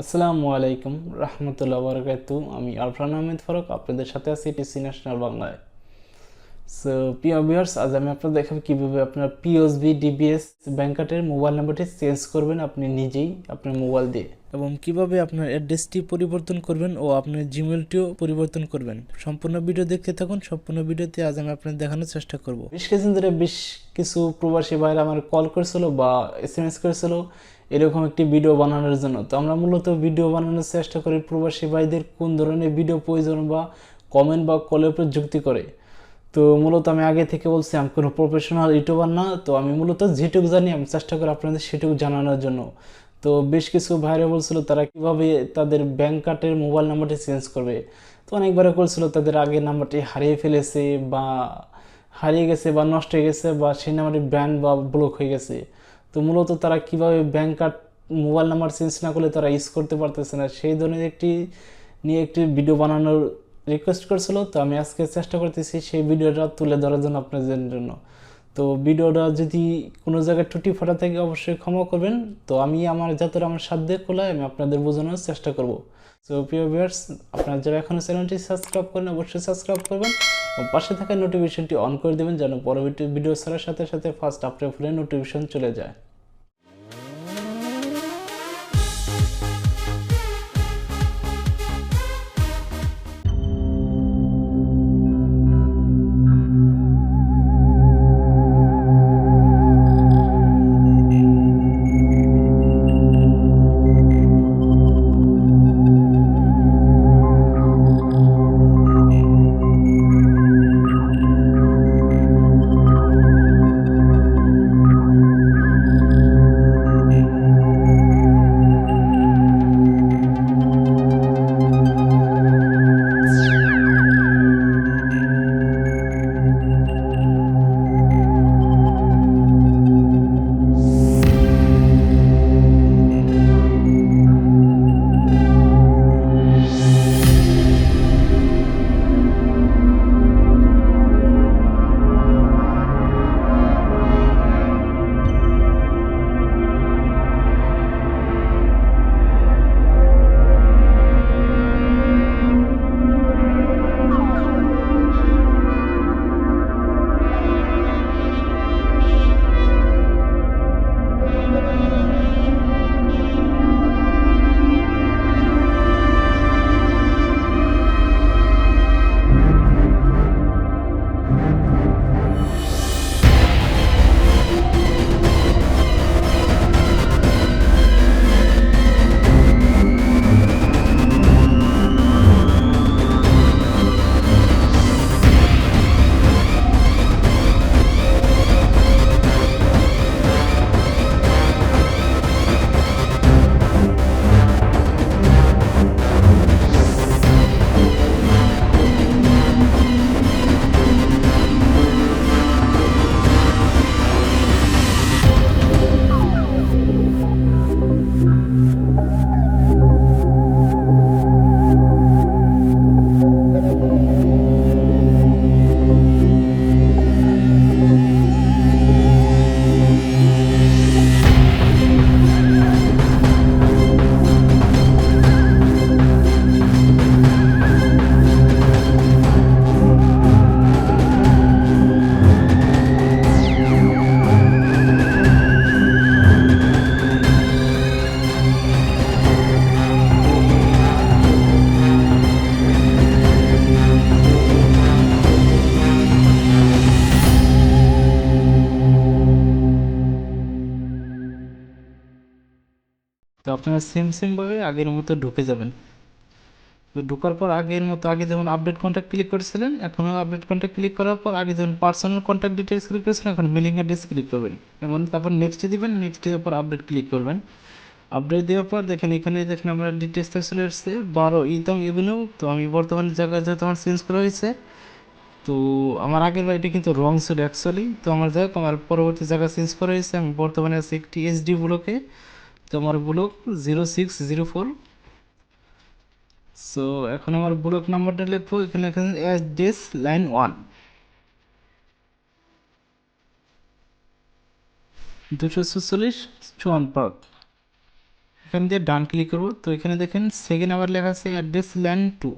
আসসালামু আলাইকুম রহমতুল্লাহ বরকাত আমি আরফান আহমেদ ফারুক, আপনাদের সাথে আছি টিসি ন্যাশনাল বাংলায়। সো প্রিয় ভিউয়ার্স আজ আমি আপনাদের দেখাবো কীভাবে আপনার পিওসবি ডিবিএস ব্যাংকার্টের মোবাইল নাম্বারটি চেঞ্জ করবেন আপনি নিজেই আপনার মোবাইল দিয়ে এবং কীভাবে আপনার অ্যাড্রেসটি পরিবর্তন করবেন ও আপনার জিমেলটিও পরিবর্তন করবেন। সম্পূর্ণ ভিডিও দেখতে থাকুন, সম্পূর্ণ ভিডিওতে আজ আমি আপনাদের দেখানোর চেষ্টা করব। বেশ কিছুদিন ধরে বেশ কিছু প্রবাসী ভাইরা আমার কল করেছিল বা এস এম এস করেছিল। এরকম একটি ভিডিও বানানোর জন্য। তো আমরা মূলত ভিডিও বানানোর চেষ্টা করি প্রবাসী ভাইদের কোন ধরনের ভিডিও প্রয়োজন বা কমেন্ট বা কলের উপর যুক্তি করে। তো মূলত আমি আগে থেকে বলছি, আমি কোনো প্রফেশনাল ইউটিউবার না, তো আমি মূলত যেটুকু জানি আমি চেষ্টা করি আপনাদের সেটুকু জানানোর জন্য। তো বেশ কিছু ভাইরা বলছিল তারা কীভাবে তাদের ব্যাংক কার্ডের মোবাইল নাম্বারটি চেঞ্জ করবে। তো অনেকবারে বলছিল তাদের আগের নাম্বারটি হারিয়ে ফেলেছে বা হারিয়ে গেছে বা নষ্ট হয়ে গেছে বা সেই নাম্বারটি ব্যান্ড বা ব্লক হয়ে গেছে। তো মূলত তারা কীভাবে bank card mobile number change না করলে তারা ইউজ করতে পারতেছে না, সেই ধরনের একটি, নিয়ে একটি ভিডিও বানানোর রিকোয়েস্ট করেছিল। তো আমি আজকে চেষ্টা করতেছি সেই ভিডিওটা তুলে ধরার জন্য আপনাদের জন্য। তো ভিডিওটা যদি কোনো জায়গায় টুটি ফাটা থেকে অবশ্যই ক্ষমা করবেন। তো আমি আমার যতটা আমার সাধ্যে খোলায় আমি আপনাদের বোঝানোর চেষ্টা করব। সো প্রিয় ভিউয়ার্স আপনারা যারা এখনও চ্যানেলটি সাবস্ক্রাইব করেন অবশ্যই সাবস্ক্রাইব করবেন এবং পাশে থাকা নোটিফিকেশনটি অন করে দেবেন যেন পরবর্তী ভিডিও ছাড়ার সাথে সাথে ফার্স্ট আপনার ফোনে নোটিফিকেশন চলে যায়। আপনারা সেম সেমভাবে আগের মতো ঢুকে যাবেন। তো ঢোকার পর আগের মতো, আগে যেমন আপডেট কন্ট্যাক্ট ক্লিক করেছিলেন, এখনও আপডেট কন্ট্যাক্ট ক্লিক করার পর আগে যেমন পার্সোনাল কন্ট্যাক্ট ডিটেলস ক্লিক করেছিলেন, এখন মিলিং অ্যাড্রেস ক্লিক করবেন। এবং তারপর নেক্সটে দিবেন নেক্সটে পর আপডেট ক্লিক করবেন। আপডেট দেওয়ার পর দেখেন এখানে দেখেন আমরা ডিটেলসটা চলে এসছে, বারো ইতম এভিনিউ তো আমি বর্তমানে জায়গায় যেহেতু আমার চেঞ্জ করা হয়েছে, তো আমার আগের বাড়িটা কিন্তু রং ছিল অ্যাকচুয়ালি তো আমার যাই আমার পরবর্তী জায়গা চেঞ্জ করা হয়েছে, আমি বর্তমানে আছি একটি এসডি ব্লকে তো আমার block zero six zero four so এখন আমার ব্লক নাম্বারটা লিখব, এখানে এখানে ডিএস লাইন ওয়ান দুশো ছেচল্লিশ চুয়ান পাক এখান দিয়ে ডান ক্লিক করব। তো এখানে দেখেন সেকেন্ড আবার লেখা আছে অ্যাড্রেস ল্যান্ড টু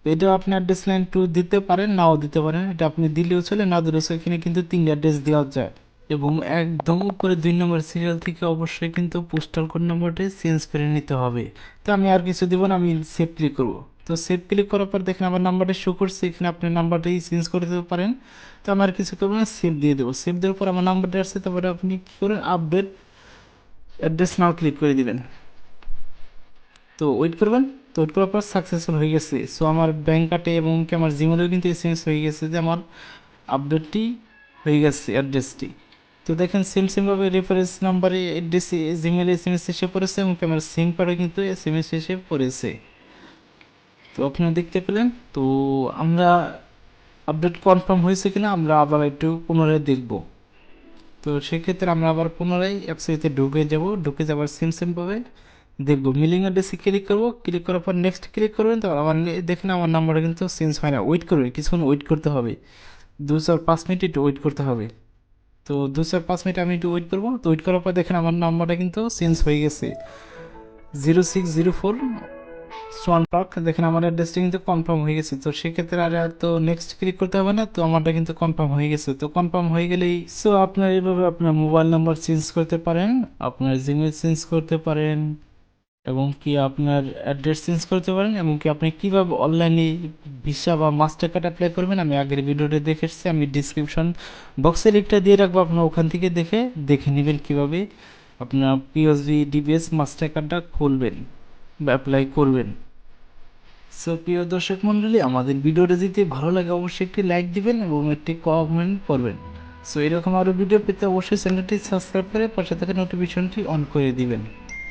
তো এটাও আপনি অ্যাড্রেস লাইন টু দিতে পারেন, নাও দিতে পারেন। এটা আপনি দিলেও চলে, না দিলেও এখানে কিন্তু তিনটে অ্যাড্রেস দেওয়া যায়। এবং একদম উপরে দুই নম্বর সিরিয়াল থেকে অবশ্যই কিন্তু পোস্টাল কোড নম্বরটি চেঞ্জ করে নিতে হবে। তো আমি আর কিছু দিব না, আমি সেভ ক্লিক করব। তো সেভ ক্লিক করার পর দেখেন আমার নাম্বারটা শো করছে, এখানে আপনি নাম্বারটাই চেঞ্জ করে দিতে পারেন। তো আমার কিছু করব না সেভ দিয়ে দেবো। সেভ দেওয়ার পর আমার নাম্বারটা আসছে, তারপরে আপনি কী করেন আপডেট অ্যাড্রেস নাও ক্লিক করে দিবেন। তো ওয়েট করবেন, তো ওয়েট করার পর সাকসেসফুল হয়ে গেছে। সো আমার ব্যাঙ্ক কার্ডে এবং কি আমার জিমেলেও কিন্তু এস হয়ে গেছে যে আমার আপডেটটি হয়ে গেছে অ্যাড্রেসটি তো দেখেন সেম সেমভাবে রেফারেন্স নাম্বারে অ্যাড্রেস জিমেলে এস এম এস এসে পড়েছে এবং কি আমার সিম কার্ডে কিন্তু এস এম এস এসে পড়েছে। তো আপনারা দেখতে পেলেন, তো আমরা আপডেট কনফার্ম হয়েছে কিনা আমরা আবার একটু পুনরায় দেখব। তো সেক্ষেত্রে আমরা আবার পুনরায় অ্যাপসাইতে ঢুকে যাব, ঢুকে যাবার সেম সেমভাবে দেখব। মিলিং অ্যাড্রেসে ক্লিক করব ক্লিক করার পর নেক্সট ক্লিক করবেন তো আমার দেখেন আমার নাম্বারটা কিন্তু চেঞ্জ হয় না। ওয়েট করবে, কিছুক্ষণ ওয়েট করতে হবে। দু চার পাঁচ মিনিট একটু ওয়েট করতে হবে। তো দু চার পাঁচ মিনিট আমি একটু ওয়েট করব। তো ওয়েট করার পর দেখেন আমার নাম্বারটা কিন্তু চেঞ্জ হয়ে গেছে। Zero six zero four swan park দেখেন আমার অ্যাড্রেসটা কিন্তু কনফার্ম হয়ে গেছে। তো সেক্ষেত্রে আর তো নেক্সট ক্লিক করতে হবে না, তো আমারটা কিন্তু কনফার্ম হয়ে গেছে। তো কনফার্ম হয়ে গেলেই সো আপনার এইভাবে আপনার মোবাইল নাম্বার চেঞ্জ করতে পারেন, আপনার জিমেল চেঞ্জ করতে পারেন, এবং কি আপনার অ্যাড্রেস চেঞ্জ করতে পারেন, এবং কি আপনি কীভাবে অনলাইনে ভিসা বা মাস্টার কার্ড অ্যাপ্লাই করবেন, আমি আগের ভিডিওটা দেখে এসেছি, আমি ডিসক্রিপশন বক্সে লিঙ্কটা দিয়ে রাখব, আপনার ওখান থেকে দেখে দেখে নেবেন কীভাবে আপনার পিওসবি ডিবিএস মাস্টার কার্ডটা খুলবেন বা অ্যাপ্লাই করবেন। সো প্রিয় দর্শক মণ্ডলী আমাদের ভিডিওটা যদি ভালো লাগে, অবশ্যই একটি লাইক দিবেন এবং একটি কমেন্ট করবেন। সো এরকম আরও ভিডিও পেতে অবশ্যই চ্যানেলটি সাবস্ক্রাইব করে পাশে থাকা নোটিফিকেশনটি অন করে দিবেন।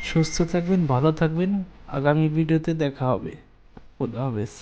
সুস্থ থাকবেন, ভালো থাকবেন, আগামী ভিডিওতে দেখা হবে। খোদা হাফেজ।